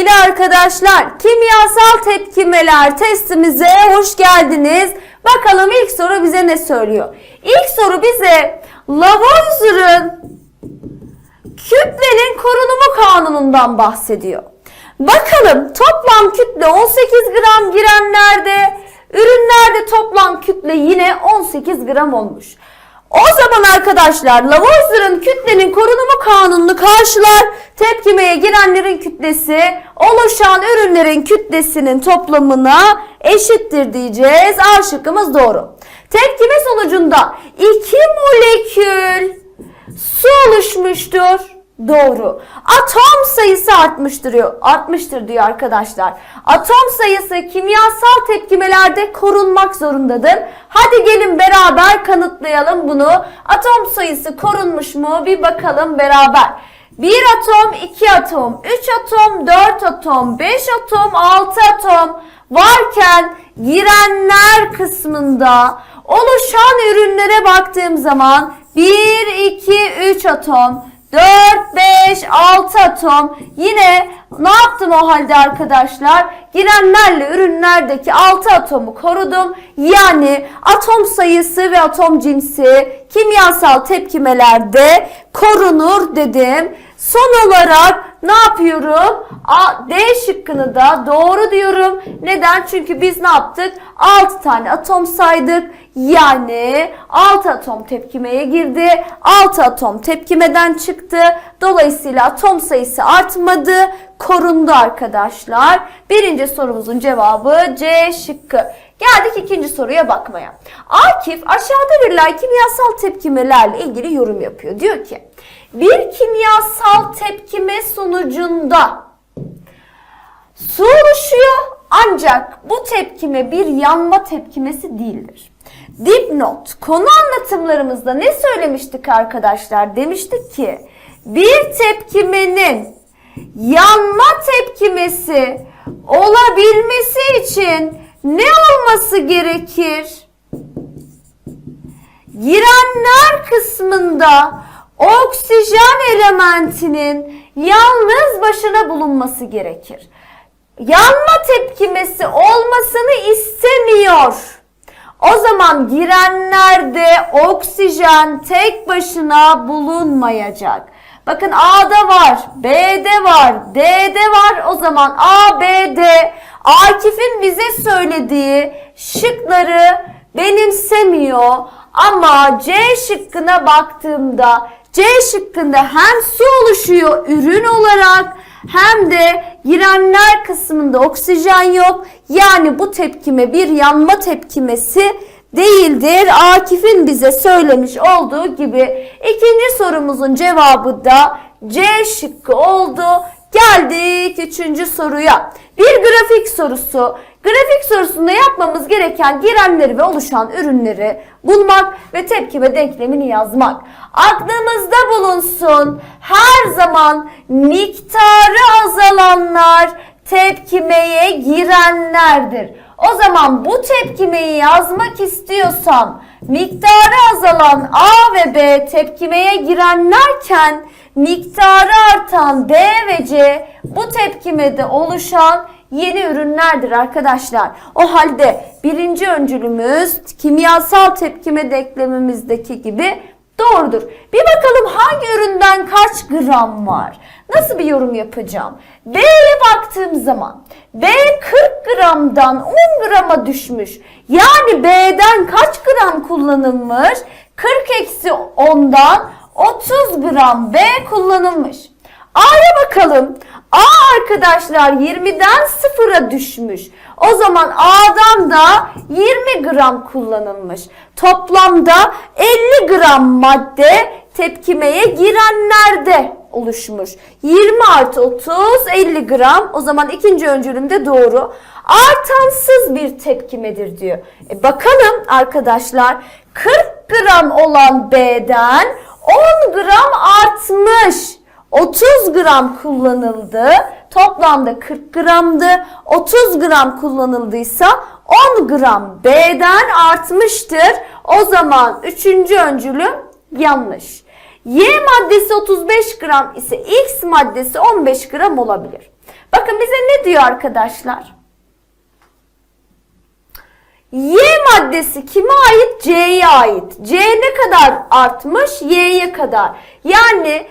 Sevgili arkadaşlar, kimyasal tepkimeler testimize hoş geldiniz. Bakalım ilk soru bize ne söylüyor? İlk soru bize Lavoisier'ın kütlenin korunumu kanunundan bahsediyor. Bakalım toplam kütle 18 gram girenlerde, ürünlerde toplam kütle yine 18 gram olmuş. O zaman arkadaşlar Lavoisier'ın kütlenin korunumu kanununu karşılar. Tepkimeye girenlerin kütlesi oluşan ürünlerin kütlesinin toplamına eşittir diyeceğiz. A şıkkımız doğru. Tepkime sonucunda iki molekül su oluşmuştur. Doğru. Atom sayısı artmıştır diyor, artmıştır diyor arkadaşlar. Atom sayısı kimyasal tepkimelerde korunmak zorundadır. Hadi gelin beraber kanıtlayalım bunu. Atom sayısı korunmuş mu bir bakalım beraber. 1 atom, 2 atom, 3 atom, 4 atom, 5 atom, 6 atom varken girenler kısmında oluşan ürünlere baktığım zaman 1, 2, 3 atom, 4, 5, 6 atom. Yine ne yaptım o halde arkadaşlar? Girenlerle ürünlerdeki 6 atomu korudum. Yani atom sayısı ve atom cinsi kimyasal tepkimelerde korunur dedim. Son olarak ne yapıyorum? A, D şıkkını da doğru diyorum. Neden? Çünkü biz ne yaptık? 6 tane atom saydık. Yani 6 atom tepkimeye girdi. 6 atom tepkimeden çıktı. Dolayısıyla atom sayısı artmadı. Korundu arkadaşlar. Birinci sorumuzun cevabı C şıkkı. Geldik ikinci soruya bakmaya. Akif aşağıda verilen kimyasal tepkimelerle ilgili yorum yapıyor. Diyor ki bir kimyasal tepkime sonucunda su oluşuyor ancak bu tepkime bir yanma tepkimesi değildir. Dipnot konu anlatımlarımızda ne söylemiştik arkadaşlar? Demiştik ki bir tepkimenin yanma tepkimesi olabilmesi için ne olması gerekir? Girenler kısmında oksijen elementinin yalnız başına bulunması gerekir. Yanma tepkimesi olmasını istemiyor. O zaman girenlerde oksijen tek başına bulunmayacak. Bakın A'da var, B'de var, D'de var. O zaman A, B, D. Akif'in bize söylediği şıkları benimsemiyor. Ama C şıkkına baktığımda C şıkkında hem su oluşuyor ürün olarak hem de girenler kısmında oksijen yok. Yani bu tepkime bir yanma tepkimesi değildir. Akif'in bize söylemiş olduğu gibi ikinci sorumuzun cevabı da C şıkkı oldu. Geldik üçüncü soruya. Bir grafik sorusu. Grafik sorusunda yapmamız gereken girenleri ve oluşan ürünleri bulmak ve tepkime denklemini yazmak. Aklımızda bulunsun. Her zaman miktarı azalanlar tepkimeye girenlerdir. O zaman bu tepkimeyi yazmak istiyorsam miktarı azalan A ve B tepkimeye girenlerken miktarı artan D ve C bu tepkimede oluşan yeni ürünlerdir arkadaşlar. O halde birinci öncülümüz kimyasal tepkime denklemimizdeki gibi doğrudur. Bir bakalım hangi üründen kaç gram var? Nasıl bir yorum yapacağım? B'ye baktığım zaman B 40 gramdan 10 grama düşmüş. Yani B'den kaç gram kullanılmış? 40 eksi 10'dan 30 gram B kullanılmış. A'ya bakalım. A arkadaşlar 20'den 0'a düşmüş. O zaman A'dan da 20 gram kullanılmış. Toplamda 50 gram madde tepkimeye girenlerde oluşmuş. 20 artı 30 50 gram. O zaman ikinci öncülümde doğru. Artansız bir tepkimedir diyor. E bakalım arkadaşlar 40 gram olan B'den 10 gram artmış. 30 gram kullanıldı. Toplamda 40 gramdı. 30 gram kullanıldıysa 10 gram B'den artmıştır. O zaman üçüncü öncülüm yanlış. Y maddesi 35 gram ise X maddesi 15 gram olabilir. Bakın bize ne diyor arkadaşlar? Y maddesi kime ait? C'ye ait. C ne kadar artmış? Y'ye kadar. Yani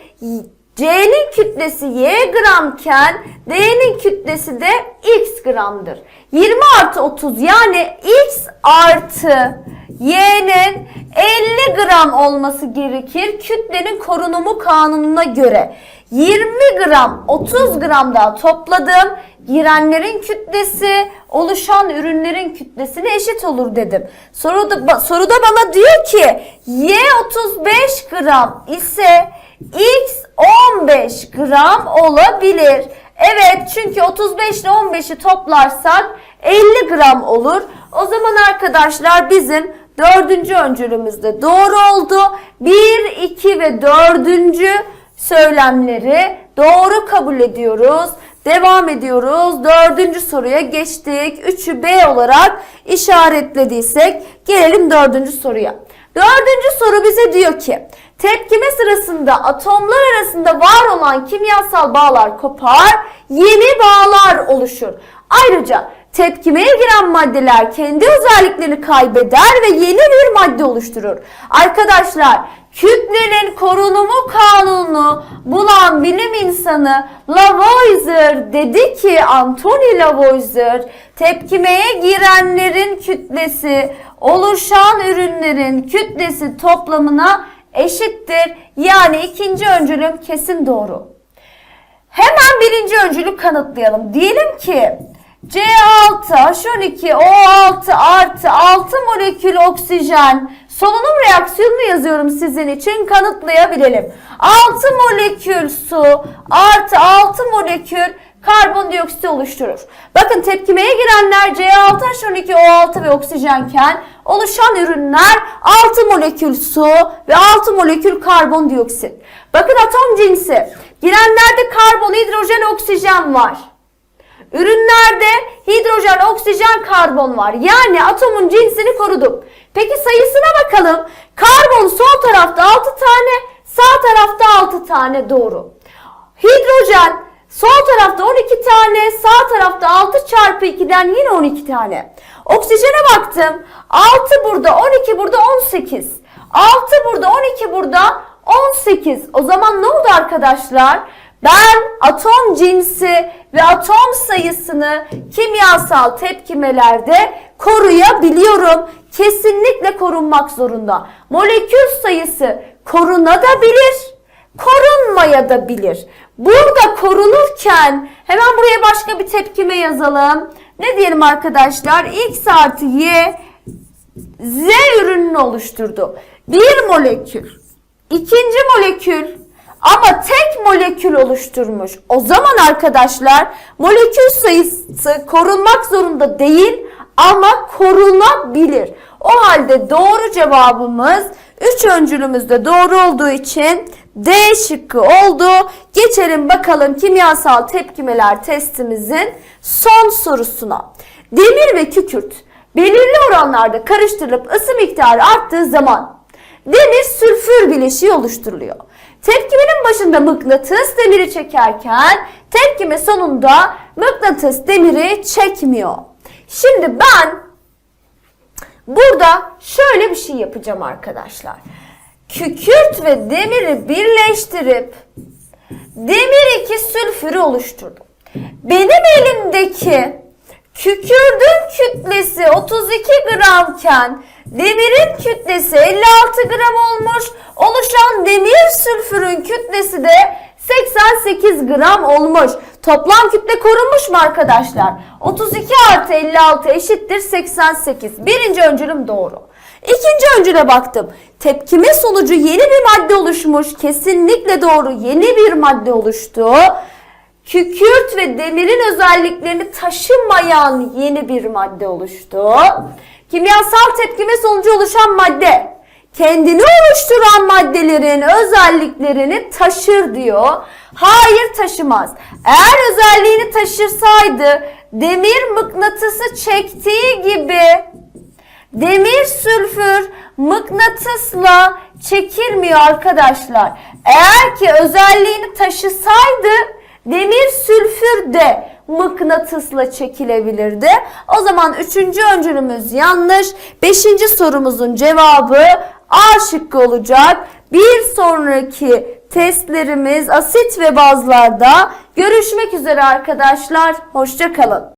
C'nin kütlesi Y gramken D'nin kütlesi de X gramdır. 20 artı 30 yani X artı Y'nin 50 gram olması gerekir kütlenin korunumu kanununa göre. 20 gram 30 gram daha topladım. Girenlerin kütlesi oluşan ürünlerin kütlesine eşit olur dedim. Soruda, soruda bana diyor ki Y 35 gram ise X 15 gram olabilir. Evet çünkü 35 ile 15'i toplarsak 50 gram olur. O zaman arkadaşlar bizim dördüncü öncülümüzde doğru oldu. 1, 2 ve dördüncü söylemleri doğru kabul ediyoruz. Devam ediyoruz. Dördüncü soruya geçtik. Üçü B olarak işaretlediysek gelelim dördüncü soruya. Dördüncü soru bize diyor ki tepkime sırasında atomlar arasında var olan kimyasal bağlar kopar, yeni bağlar oluşur. Ayrıca tepkimeye giren maddeler kendi özelliklerini kaybeder ve yeni bir madde oluşturur. Arkadaşlar kütlenin korunumu kanunu bulan bilim insanı Lavoisier dedi ki Anthony Lavoisier tepkimeye girenlerin kütlesi oluşan ürünlerin kütlesi toplamına eşittir. Yani ikinci öncülüm kesin doğru. Hemen birinci öncülü kanıtlayalım. Diyelim ki C6, H12, O6 artı 6 molekül oksijen solunum reaksiyonunu yazıyorum sizin için kanıtlayabilelim. 6 molekül su artı 6 molekül karbondioksit oluşturur. Bakın tepkimeye girenler C6, H12, O6 ve oksijenken oluşan ürünler 6 molekül su ve 6 molekül karbondioksit. Bakın atom cinsi. Girenlerde karbon, hidrojen, oksijen var. Ürünlerde hidrojen, oksijen, karbon var. Yani atomun cinsini koruduk. Peki sayısına bakalım. Karbon sol tarafta 6 tane, sağ tarafta 6 tane doğru. Hidrojen sol tarafta 12 tane, sağ tarafta 6 çarpı 2'den yine 12 tane. Oksijene baktım. 6 burada, 12 burada, 18. 6 burada, 12 burada, 18. O zaman ne oldu arkadaşlar? Ben atom cinsi ve atom sayısını kimyasal tepkimelerde koruyabiliyorum. Kesinlikle korunmak zorunda. Molekül sayısı korunabilir, korunmayabilir. Burada korunurken hemen buraya başka bir tepkime yazalım. Ne diyelim arkadaşlar? X artı Y Z ürününü oluşturdu. Bir molekül, ikinci molekül ama tek molekül oluşturmuş. O zaman arkadaşlar molekül sayısı korunmak zorunda değil ama korunabilir. O halde doğru cevabımız 3 öncülümüzde doğru olduğu için D şıkkı oldu. Geçelim bakalım kimyasal tepkimeler testimizin son sorusuna. Demir ve kükürt belirli oranlarda karıştırılıp ısı miktarı arttığı zaman demir sülfür bileşiği oluşturuluyor. Tepkimenin başında mıknatıs demiri çekerken tepkime sonunda mıknatıs demiri çekmiyor. Şimdi ben burada şöyle bir şey yapacağım arkadaşlar. Kükürt ve demiri birleştirip demir 2 sülfürü oluşturdum. Benim elimdeki kükürdün kütlesi 32 gramken demirin kütlesi 56 gram olmuş. Oluşan demir sülfürün kütlesi de 88 gram olmuş. Toplam kütle korunmuş mu arkadaşlar? 32 artı 56 eşittir 88. Birinci öncülüm doğru. İkinci öncüle baktım. Tepkime sonucu yeni bir madde oluşmuş. Kesinlikle doğru. Yeni bir madde oluştu. Kükürt ve demirin özelliklerini taşımayan yeni bir madde oluştu. Kimyasal tepkime sonucu oluşan madde kendini oluşturan maddelerin özelliklerini taşır diyor. Hayır taşımaz. Eğer özelliğini taşırsaydı demir mıknatısı çektiği gibi demir sülfür mıknatısla çekilmiyor arkadaşlar. Eğer ki özelliğini taşısaydı Demir sülfür de mıknatısla çekilebilirdi. O zaman üçüncü öncülümüz yanlış. Beşinci sorumuzun cevabı A şıkkı olacak. Bir sonraki testlerimiz asit ve bazlarda görüşmek üzere arkadaşlar. Hoşça kalın.